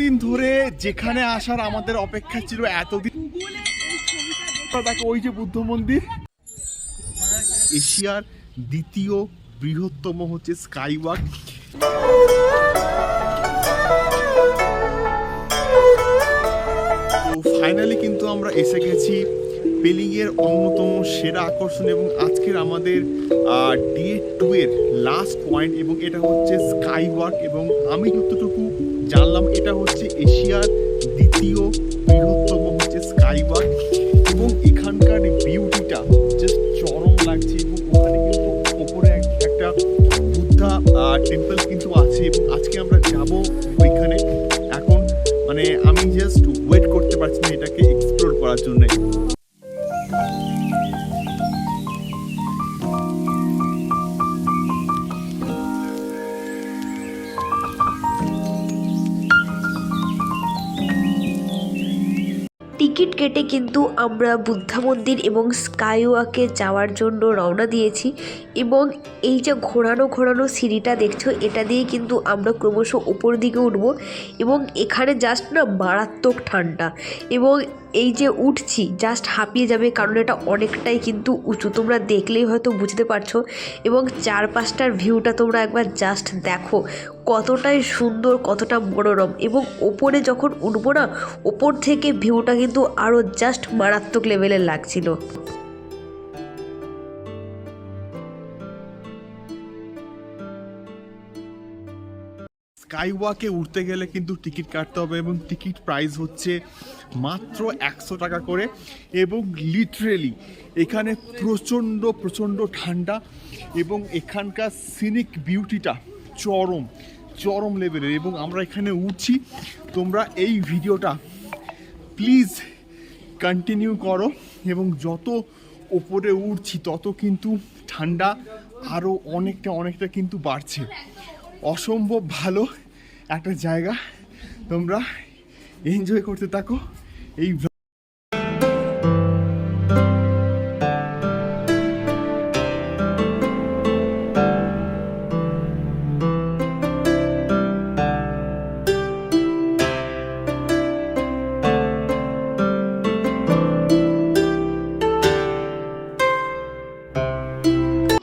এতদিন ধরে যেখানে আসার আমাদের অপেক্ষা ছিল এতদিন দেখো ওই যে বুদ্ধ মন্দির। এশিয়ার দ্বিতীয় বৃহত্তম হচ্ছে স্কাই ওয়াক ফাইনালি কিন্তু আমরা এসে গেছি পেলিংয়ের অন্যতম সেরা আকর্ষণ এবং আজকের আমাদের ডে টু এর লাস্ট পয়েন্ট এবং এটা হচ্ছে স্কাই ওয়াক এবং আমি যতটুকু জানলাম এটা হচ্ছে এশিয়ার দ্বিতীয় বৃহত্তম হচ্ছে স্কাই ওয়াক এবং এখানকার বিউটিটা জাস্ট চরম লাগছে এবং ওখানে কিন্তু ওপরে একটা বুদ্ধা টেম্পল কিন্তু আছে এবং আজকে আমরা যাব ওইখানে। এখন মানে আমি জাস্ট ওয়েট করতে পারছি না এটাকে এক্সপ্লোর করার জন্য। টিকিট কেটে কিন্তু আমরা বুদ্ধা মন্দির এবং স্কাই ওয়াকে যাওয়ার জন্য রওনা দিয়েছি এবং এই যে ঘোরানো ঘোরানো সিঁড়িটা দেখছ, এটা দিয়ে কিন্তু আমরা ক্রমশ ওপর দিকে উঠব এবং এখানে জাস্ট না মারাত্মক ঠান্ডা এবং এই যে উঠছি জাস্ট হাঁপিয়ে যাবে কারণ এটা অনেকটাই কিন্তু উঁচু। তোমরা দেখলেই হয়তো বুঝতে পারছ। এবং চারপাশটার ভিউটা তোমরা একবার জাস্ট দেখো। কতটাই সুন্দর, কতটা মনোরম। এবং ওপরে যখন উঠবো না, ওপর থেকে ভিউটা কিন্তু আরও জাস্ট মারাত্মক লেভেলের লাগছিল। স্কাই ওয়াকে উঠতে গেলে কিন্তু টিকিট কাটতে হবে এবং টিকিট প্রাইস হচ্ছে মাত্র একশো টাকা করে এবং লিটারেলি এখানে প্রচণ্ড প্রচণ্ড ঠান্ডা এবং এখানকার সিনিক বিউটিটা চরম চরম লেভেলের এবং আমরা এখানে উঠছি তোমরা এই ভিডিওটা প্লিজ কন্টিনিউ করো এবং যত ওপরে উঠছি তত কিন্তু ঠান্ডা আরও অনেকটা অনেকটা কিন্তু বাড়ছে। অসম্ভব ভালো একটা জায়গা। তোমরা এনজয় করতে থাকো। এই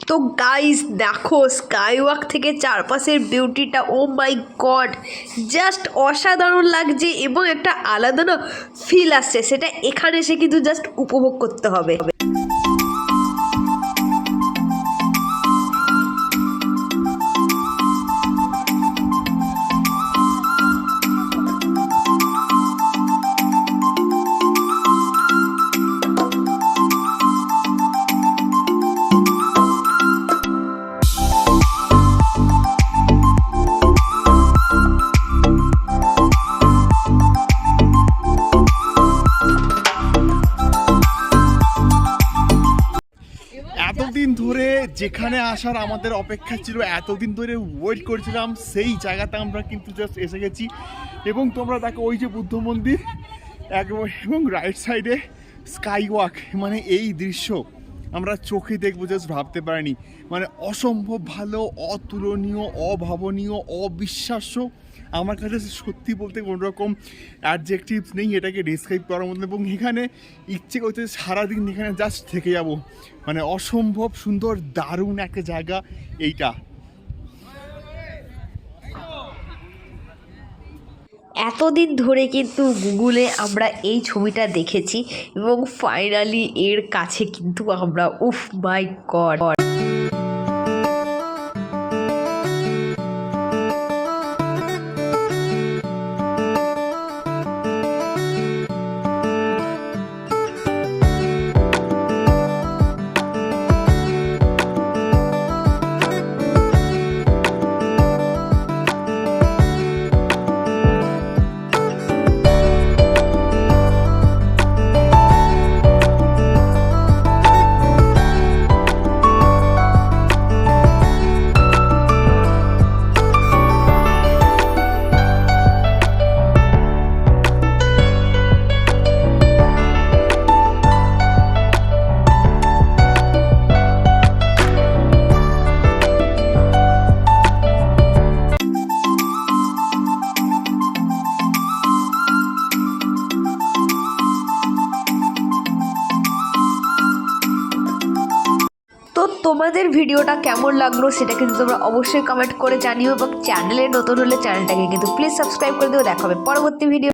তো গাইস দেখো স্কাই ওয়াক থেকে চারপাশের বিউটিটা ও মাই গড জাস্ট অসাধারণ লাগছে এবং একটা আলাদা না ফিল আসছে। সেটা এখানে এসে কিন্তু জাস্ট উপভোগ করতে হবে। ধরে যেখানে আসার আমাদের অপেক্ষা ছিল, এতদিন ধরে ওয়েট করেছিলাম, সেই জায়গাতে আমরা কিন্তু জাস্ট এসে গেছি। এবং তোমরা দেখো, ওই যে বুদ্ধ মন্দির এবং রাইট সাইডে স্কাই ওয়াক মানে এই দৃশ্য। আমরা চোখে দেখব জাস্ট ভাবতে পারিনি। মানে অসম্ভব ভালো, অতুলনীয়, অভাবনীয়, অবিশ্বাস্য। আমার কাছে সত্যি বলতে কোনো রকম অ্যাডজেক্টিভ নেই, এটাকে ডিসক্রাইব করার মতো এবং এখানে ইচ্ছে করতে সারাদিন এখানে জাস্ট থেকে যাব। মানে অসম্ভব সুন্দর, দারুণ একটা জায়গা এইটা। এতদিন ধরে কিন্তু গুগলে আমরা এই ছবিটা দেখেছি এবং ফাইনালি এর কাছে কিন্তু আমরা, উফ মাই গড তোমাদের ভিডিওটা কেমন লাগল সেটা কিন্তু তোমরা অবশ্যই কমেন্ট করে জানিও এবং চ্যানেলে নতুন হলে চ্যানেলটাকে কিন্তু প্লিজ সাবস্ক্রাইব করে দিও। দেখা হবে পরবর্তী ভিডিও